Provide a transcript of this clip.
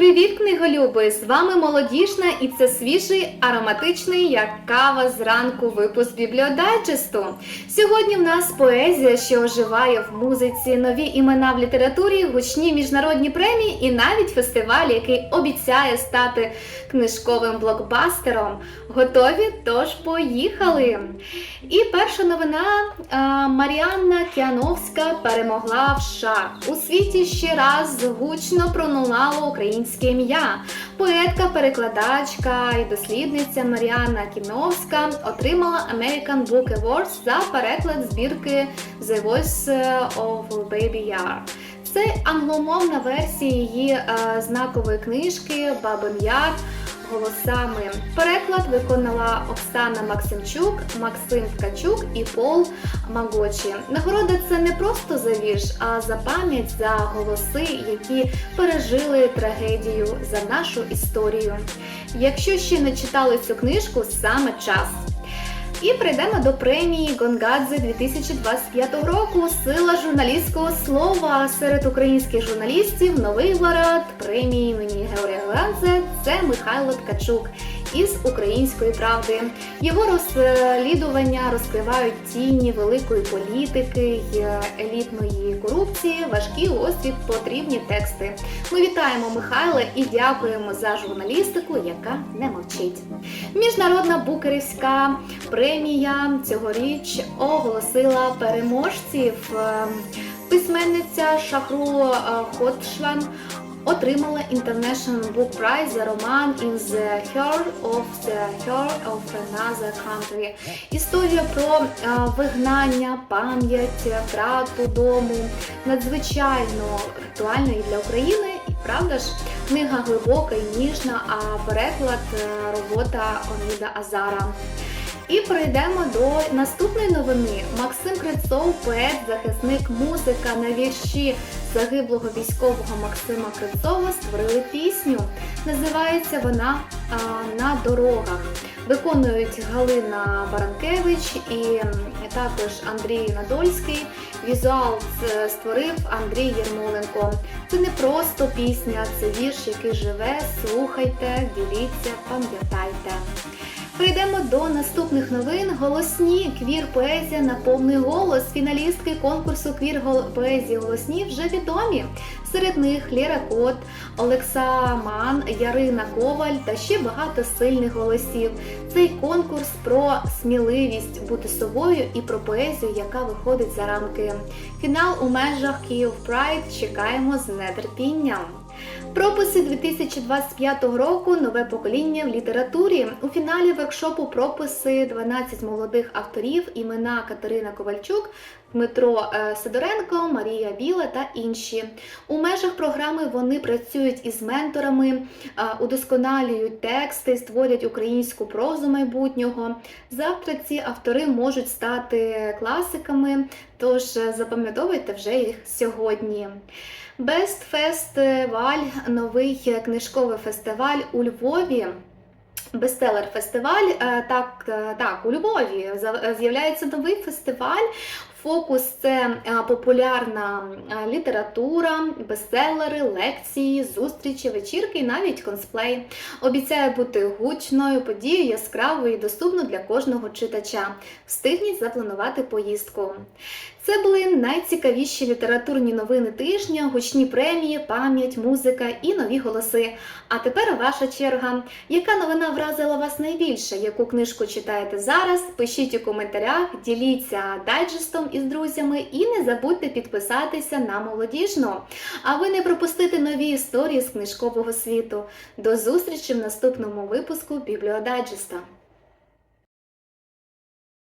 Привіт, книголюби! З вами молодіжна і це свіжий ароматичний, як кава зранку випуск бібліодайджесту. Сьогодні в нас поезія, що оживає в музиці, нові імена в літературі, гучні міжнародні премії і навіть фестиваль, який обіцяє стати книжковим блокбастером. Готові? Тож поїхали! І перша новина Маріанна Кіановська перемогла в США. У світі ще раз гучно пролунало українське ім'я. Поетка, перекладачка і дослідниця Маріанна Кіновська отримала American Book Awards за переклад збірки The Voice of Baby Yar. Це англомовна версія її е, знакової книжки Бабин Яр голосами. Переклад виконала Оксана Максимчук, Максим Ткачук і Пол Магочі. Нагорода це не просто за вірш, а за пам'ять за голоси, які пережили трагедію за нашу історію. Якщо ще не читали цю книжку, саме час. І прийдемо до премії Гонгадзе 2025 року. Сила журналістського слова серед українських журналістів. Новий лауреат премії імені Георгія Гонгадзе – це Михайло Ткачук із української правди. Його розслідування розкривають тіні великої політики елітної корупції, важкі острі потрібні тексти. Ми вітаємо Михайла і дякуємо за журналістику, яка не мовчить. Міжнародна букерівська премія цьогоріч оголосила переможців. Е, Письменниця Шахру е, Хотшван отримала International Book Prize за роман In the Heart of the Heart of Another Country. Історія про е, вигнання, пам'ять, втрату дому надзвичайно актуальна і для України. Правда ж, книга глибока і ніжна, а переклад робота Оніда Азара. І перейдемо до наступної новини. Максим Крицов, поет, захисник, музика на вірші загиблого військового Максима Крицова створили пісню. Називається вона На дорогах. Виконують Галина Баранкевич і також Андрій Надольський. Візуал е, створив Андрій Єрмоленко. Це не просто пісня, це вірш, який живе. Слухайте, діліться, пам'ятайте. Прийдемо до наступних новин. Голосні квір поезія на повний голос. Фіналістки конкурсу квір поезії голосні вже відомі. Серед них Лєра Кот, Олекса Ман, Ярина Коваль та ще багато сильних голосів. Цей конкурс про сміливість бути собою і про поезію, яка виходить за рамки. Фінал у межах Київ Прайд чекаємо з нетерпінням. Прописи 2025 року нове покоління в літературі. У фіналі воркшопу прописи 12 молодих авторів, імена Катерина Ковальчук, Дмитро е, Сидоренко, Марія Біла та інші. У межах програми вони працюють із менторами, е, удосконалюють тексти, створять українську прозу майбутнього. Завтра ці автори можуть стати класиками, тож запам'ятовуйте вже їх сьогодні. Best Фестиваль, новий книжковий фестиваль у Львові. Бестселер фестиваль. Е, Так, е, так, у Львові з'являється новий фестиваль. Фокус це е, популярна е, література, бестселери, лекції, зустрічі, вечірки і навіть консплей. Обіцяє бути гучною подією, яскравою і доступною для кожного читача. Встигніть запланувати поїздку. Це були найцікавіші літературні новини тижня, гучні премії, пам'ять, музика і нові голоси. А тепер ваша черга. Яка новина вразила вас найбільше? Яку книжку читаєте зараз? Пишіть у коментарях, діліться дайджестом із друзями і не забудьте підписатися на молодіжну. Аби не пропустити нові історії з книжкового світу. До зустрічі в наступному випуску Бібліодайджеста.